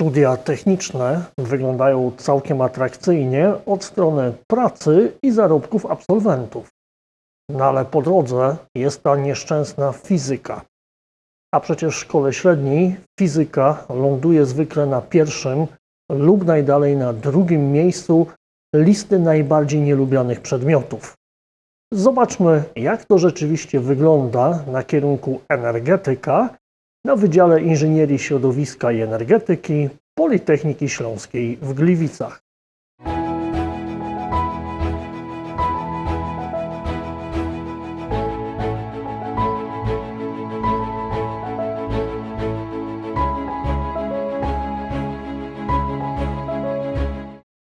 Studia techniczne wyglądają całkiem atrakcyjnie od strony pracy i zarobków absolwentów. No ale po drodze jest ta nieszczęsna fizyka. A przecież w szkole średniej fizyka ląduje zwykle na pierwszym lub najdalej na drugim miejscu listy najbardziej nielubianych przedmiotów. Zobaczmy, jak to rzeczywiście wygląda na kierunku energetyka na Wydziale Inżynierii Środowiska i Energetyki Politechniki Śląskiej w Gliwicach.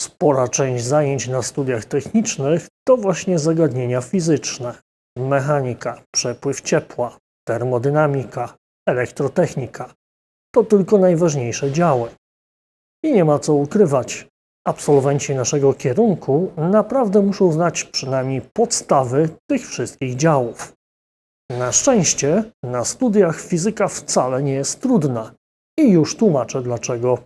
Spora część zajęć na studiach technicznych to właśnie zagadnienia fizyczne. Mechanika, przepływ ciepła, termodynamika, elektrotechnika. To tylko najważniejsze działy. I nie ma co ukrywać. Absolwenci naszego kierunku naprawdę muszą znać przynajmniej podstawy tych wszystkich działów. Na szczęście na studiach fizyka wcale nie jest trudna. I już tłumaczę dlaczego.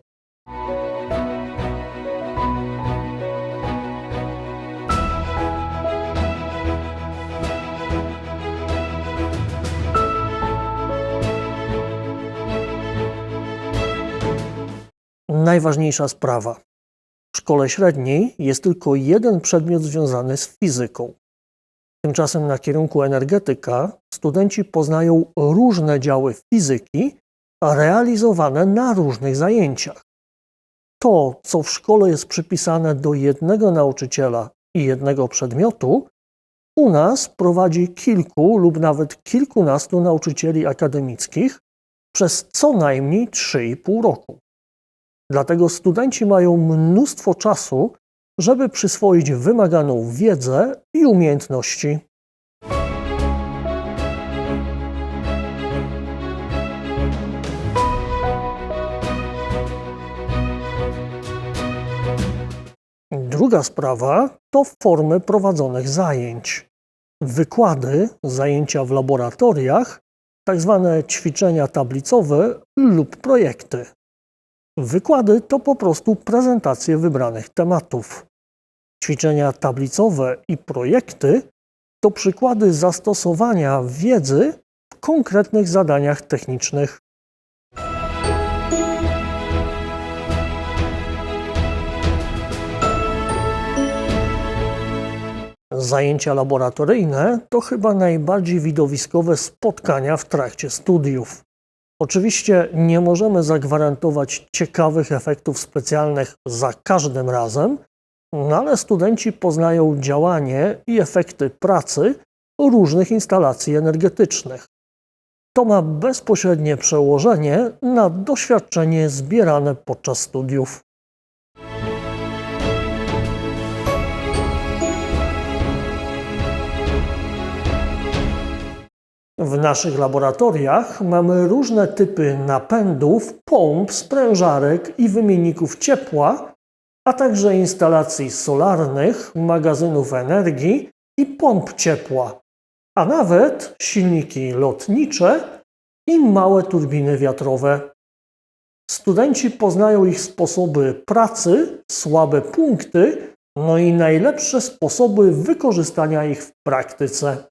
Najważniejsza sprawa. W szkole średniej jest tylko jeden przedmiot związany z fizyką. Tymczasem na kierunku energetyka studenci poznają różne działy fizyki, realizowane na różnych zajęciach. To, co w szkole jest przypisane do jednego nauczyciela i jednego przedmiotu, u nas prowadzi kilku lub nawet kilkunastu nauczycieli akademickich przez co najmniej 3,5 roku. Dlatego studenci mają mnóstwo czasu, żeby przyswoić wymaganą wiedzę i umiejętności. Druga sprawa to formy prowadzonych zajęć. Wykłady, zajęcia w laboratoriach, tak zwane ćwiczenia tablicowe lub projekty. Wykłady to po prostu prezentacje wybranych tematów. Ćwiczenia tablicowe i projekty to przykłady zastosowania wiedzy w konkretnych zadaniach technicznych. Zajęcia laboratoryjne to chyba najbardziej widowiskowe spotkania w trakcie studiów. Oczywiście nie możemy zagwarantować ciekawych efektów specjalnych za każdym razem, no ale studenci poznają działanie i efekty pracy różnych instalacji energetycznych. To ma bezpośrednie przełożenie na doświadczenie zbierane podczas studiów. W naszych laboratoriach mamy różne typy napędów, pomp, sprężarek i wymienników ciepła, a także instalacji solarnych, magazynów energii i pomp ciepła, a nawet silniki lotnicze i małe turbiny wiatrowe. Studenci poznają ich sposoby pracy, słabe punkty, no i najlepsze sposoby wykorzystania ich w praktyce.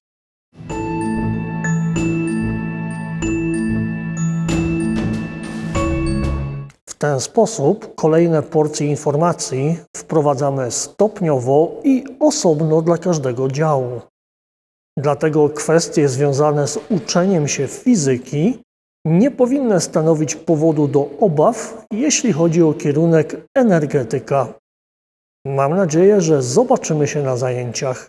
Ten sposób kolejne porcje informacji wprowadzamy stopniowo i osobno dla każdego działu. Dlatego kwestie związane z uczeniem się fizyki nie powinny stanowić powodu do obaw, jeśli chodzi o kierunek energetyka. Mam nadzieję, że zobaczymy się na zajęciach.